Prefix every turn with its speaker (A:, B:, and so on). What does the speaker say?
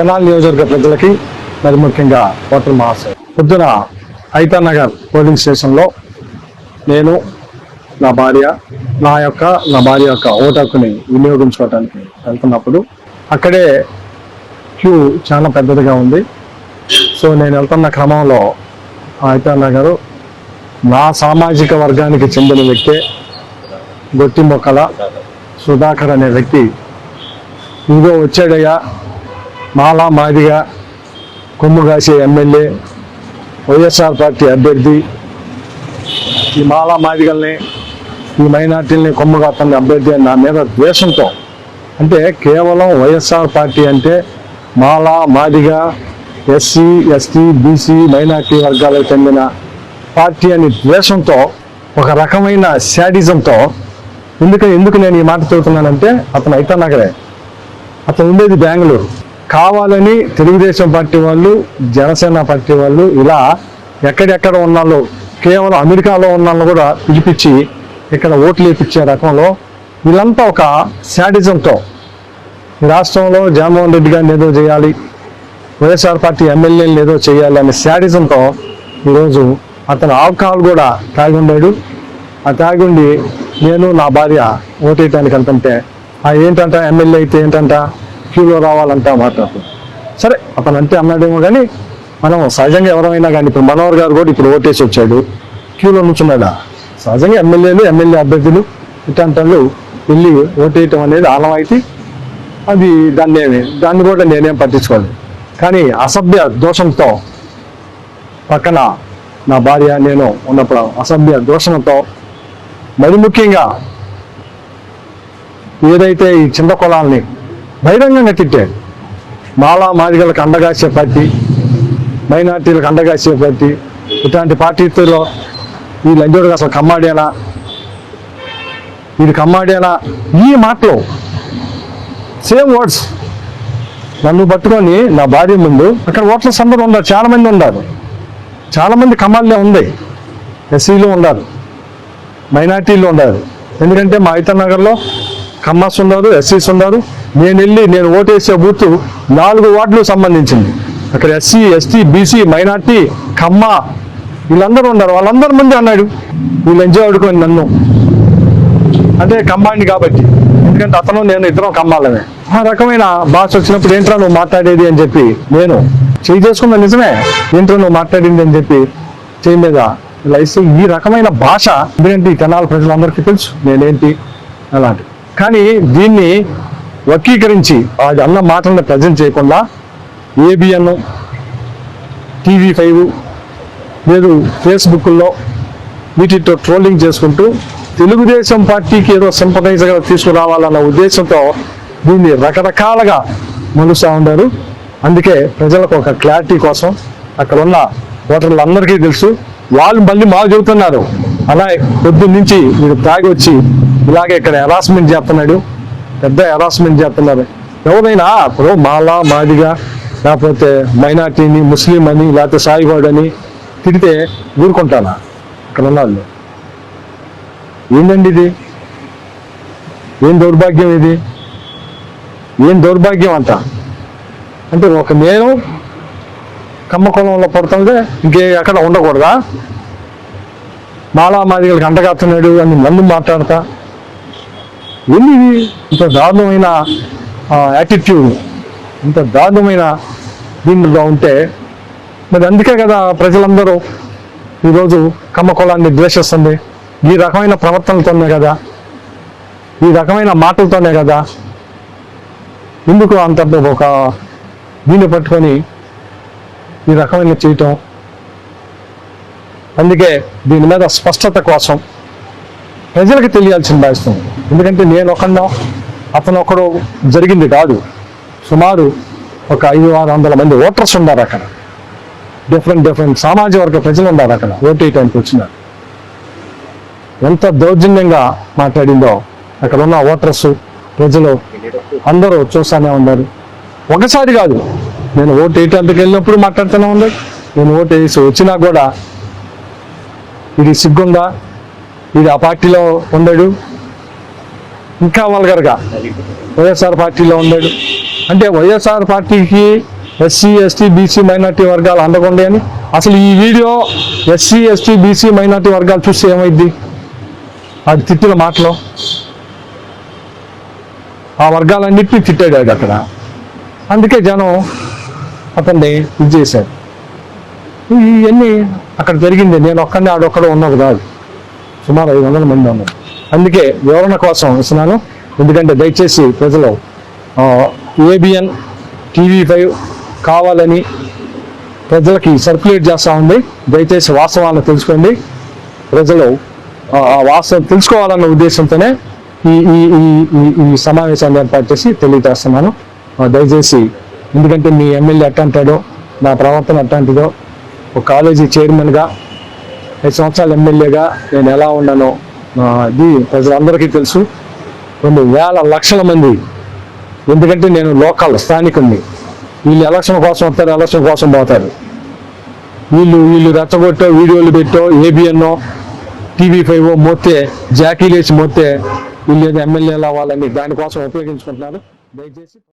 A: తెనాలి నియోజకవర్గ ప్రజలకి మరి ముఖ్యంగా ఓటర్ మహాశయ. పొద్దున ఐతా నగర్ పోలింగ్ స్టేషన్లో నేను నా భార్య నా యొక్క నా భార్య యొక్క ఓటర్కుని వినియోగించుకోవటానికి వినియోగించుకోవడానికి వెళ్తున్నప్పుడు అక్కడే క్యూ చాలా పెద్దదిగా ఉంది. సో నేను వెళ్తున్న క్రమంలో ఐతా నగర్ నా సామాజిక వర్గానికి చెందిన వ్యక్తే గొట్టి మొక్కల సుధాకర్ అనే వ్యక్తి. ఇదిగో వచ్చాడయ్యా. మాలా మాదిగా కొమ్ము కాసే ఎమ్మెల్యే వైఎస్ఆర్ పార్టీ అభ్యర్థి ఈ మాలా మాదిగల్ని ఈ మైనార్టీల్ని కొమ్ము కాస్తున్న అభ్యర్థి అని నా మీద ద్వేషంతో అంటే కేవలం వైఎస్ఆర్ పార్టీ అంటే Mala Madiga SC ST BC minority వర్గాలకు చెందిన పార్టీ అని ద్వేషంతో ఒక రకమైన శాడిజంతో ఎందుకు ఎందుకు నేను ఈ మాట చెబుతున్నానంటే అతను అయితే నగరే అతను ఉండేది బెంగళూరు. కావాలని తెలుగుదేశం పార్టీ వాళ్ళు జనసేన పార్టీ వాళ్ళు ఇలా ఎక్కడెక్కడ ఉన్నాళ్ళు కేవలం అమెరికాలో ఉన్నాళ్ళు కూడా పిలిపించి ఇక్కడ ఓట్లు వేయించే రకంలో వీళ్ళంతా ఒక శాడిజంతో ఈ రాష్ట్రంలో జగన్మోహన్ రెడ్డి గారిని ఏదో చేయాలి వైఎస్ఆర్ పార్టీ ఎమ్మెల్యేలు ఏదో చేయాలి అనే శాడిజంతో ఈరోజు అతను ఆల్కహాల్ కూడా తాగి ఉండాడు ఆ తాగి ఉండి నేను నా భార్య ఓటేయటానికి వెళ్తుంటే ఆ ఏంటంట ఎమ్మెల్యే అయితే ఏంటంట క్యూలో రావాలంటే మాట్లాడుతుంది సరే అతను అంతే అన్నాడేమో కానీ మనం సహజంగా ఎవరైనా కానీ ఇప్పుడు మనోహర్ గారు కూడా ఇప్పుడు ఓటేసి వచ్చాడు. క్యూలో నుంచున్నాడా? సహజంగా ఎమ్మెల్యేలు ఎమ్మెల్యే అభ్యర్థులు ఇట్లాంటి వాళ్ళు వెళ్ళి ఓటేయటం అనేది ఆనవాయితీ. అది దాన్ని దాన్ని కూడా నేనేం పట్టించుకోలేదు. కానీ అసభ్య దోషంతో పక్కన నా భార్య నేను ఉన్నప్పుడు అసభ్య దోషంతో మరి ముఖ్యంగా ఏదైతే ఈ చిన్న కులాల్ని బహిరంగంగా తిట్టాడు మాలా మాదిగలకు అండగాసే పార్టీ మైనార్టీలకు అండగాసే పార్టీ ఇట్లాంటి పార్టీలో ఈ లంజోడుగా అసలు కమ్మాడేనా ఇది కమ్మాడేనా ఈ మాటలు సేమ్ వర్డ్స్ నన్ను పట్టుకొని నా భార్య ముందు అక్కడ ఓట్ల సందర్భం ఉన్నారు చాలామంది ఉన్నారు. చాలామంది మంది ఉంది. ఎస్సీలు ఉన్నారు. మైనార్టీలు ఉన్నారు. ఎందుకంటే మా ఇతర నగర్లో కమ్మాస్ ఉన్నారు ఎస్సీస్ ఉన్నారు. నేను వెళ్ళి నేను ఓటేసే బూత్ నాలుగు వార్డులు సంబంధించింది. అక్కడ SC ST BC minority Kamma వీళ్ళందరూ ఉన్నారు. వాళ్ళందరి ముందే అన్నాడు వీళ్ళు ఎంజాయ్ ఆడుకొని నన్ను. అంటే కమ్మాడిని కాబట్టి. ఎందుకంటే అతను నేను ఇద్దరం కమ్మాలమే ఆ రకమైన భాష వచ్చినప్పుడు ఏంట్రా నువ్వు మాట్లాడేది? అని చెప్పి నేను చేయి చేసుకున్న నిజమే? ఏంట్రా నువ్వు మాట్లాడింది? అని చెప్పి చేయి మీద ఇలా ఇస్తే ఈ రకమైన భాష. ఎందుకంటే ఈ తెనాల ప్రజలందరికీ తెలుసు నేనేంటి? అలాంటి కానీ దీన్ని వర్గీకరించి అది అన్న మాటలను ప్రజెంట్ చేయకుండా ఏబిఎన్ టీవీ ఫైవ్ లేదు ఫేస్బుక్లో వీటితో ట్రోలింగ్ చేసుకుంటూ తెలుగుదేశం పార్టీకి ఏదో సింపటైజర్గా తీసుకురావాలన్న ఉద్దేశంతో దీన్ని రకరకాలుగా మలుస్తూ ఉన్నారు. అందుకే ప్రజలకు ఒక క్లారిటీ కోసం అక్కడ ఉన్న ఓటర్లందరికీ తెలుసు వాళ్ళు మళ్ళీ మాకు చెబుతున్నారు. అలా పొద్దున్న నుంచి వీడు తాగి వచ్చి ఇలాగే ఇక్కడ హెరాస్మెంట్ చేస్తున్నాడు. పెద్ద హెరాస్మెంట్ చేస్తున్నారు. ఎవరైనా ఇప్పుడు మాలా మాదిగా లేకపోతే మైనార్టీని ముస్లిం అని లేకపోతే సాయిబాడు అని తిడితే ఊరుకుంటానా? ఇక్కడ ఉన్న వాళ్ళు ఇది? ఏం దౌర్భాగ్యం ఇది? ఏం దౌర్భాగ్యం అంట అంటే ఒక నేను కమ్మ కులంలో పడుతుంటే ఇంకే ఎక్కడ ఉండకూడదా? మాలా మాదిగలకు అంటగాస్తున్నాడు అని నన్ను మాట్లాడతా. ఏంది ఇది ఇంత దారుణమైన యాటిట్యూడ్ ఇంత దారుణమైన దీనిలో ఉంటే మరి అందుకే కదా ప్రజలందరూ ఈరోజు కమ్మకోళాన్ని ద్వేషిస్తుంది ఈ రకమైన ప్రవర్తనతోనే కదా ఈ రకమైన మాటలతోనే కదా ఎందుకు అంత ఒక దీన్ని పట్టుకొని ఈ రకమైన చేయటం అందుకే దీని మీద స్పష్టత కోసం ప్రజలకు తెలియాల్సిన భావిస్తుంది ఉంది. ఎందుకంటే నేను ఒకన్నా అతను ఒకడు జరిగింది కాదు. సుమారు ఒక ఐదు ఆరు వందల మంది ఓటర్స్ ఉన్నారు అక్కడ. డిఫరెంట్ డిఫరెంట్ సామాజిక వర్గ ప్రజలు ఉన్నారు అక్కడ. ఓటు వేయటానికి వచ్చినారు. ఎంత దౌర్జన్యంగా మాట్లాడిందో అక్కడ ఉన్న ఓటర్స్ ప్రజలు అందరూ చూస్తూనే ఉన్నారు. ఒకసారి కాదు నేను ఓటు వేయటానికి వెళ్ళినప్పుడు మాట్లాడుతూనే ఉన్నాడు నేను ఓటు వేసి వచ్చినా కూడా ఇది సిగ్గుందా? ఇది ఆ పార్టీలో ఉండడు. ఇంకా వల్గర్గా వైఎస్ఆర్ పార్టీలో ఉన్నాడు అంటే వైఎస్ఆర్ పార్టీకి ఎస్సీ ఎస్టీ బీసీ మైనార్టీ వర్గాలు అందకుండా అని అసలు ఈ video SC ST BC minority వర్గాలు చూస్తే ఏమైంది అది తిట్టిన మాటలో. ఆ వర్గాలన్నింటినీ తిట్టాడు అక్కడ. అందుకే జనం అతన్ని ఇది చేశాడు ఇవన్నీ అక్కడ జరిగింది. నేను ఒక్కడే ఆడొక్కడ ఉన్నది కాదు. సుమారు ఐదు వందల మంది ఉన్నారు. అందుకే వివరణ కోసం ఇస్తున్నాను. ఎందుకంటే దయచేసి ప్రజలు ఏబిఎన్ టీవీ ఫైవ్ కావాలని ప్రజలకి సర్క్యులేట్ చేస్తూ ఉంది. దయచేసి వాస్తవాలను తెలుసుకోండి. ప్రజలు ఆ వాస్తవం తెలుసుకోవాలన్న ఉద్దేశంతోనే ఈ ఈ ఈ ఈ- ఈ సమావేశాన్ని ఏర్పాటు చేసి తెలియజేస్తున్నాను. దయచేసి ఎందుకంటే మీ ఎమ్మెల్యే అట్లాంటాడో నా ప్రవర్తన అట్లాంటిదో ఒక కాలేజీ చైర్మన్గా ఐదు సంవత్సరాల ఎమ్మెల్యేగా నేను ఎలా ఉన్నానో ఇది ప్రజలందరికీ తెలుసు. రెండు వేల లక్షల మంది. ఎందుకంటే నేను లోకల్ స్థానికుడిని వీళ్ళు ఎలక్షన్ కోసం వస్తారు ఎలక్షన్ కోసం పోతారు. వీళ్ళు వీళ్ళు రెచ్చగొట్టో వీడియోలు పెట్టో ఏబిఎన్ఓ టీవీ ఫైవ్ మోతే జాకీలు వేసి మోతే వీళ్ళు ఏదో ఎమ్మెల్యేలు అవ్వాలని దానికోసం ఉపయోగించుకుంటున్నారు. దయచేసి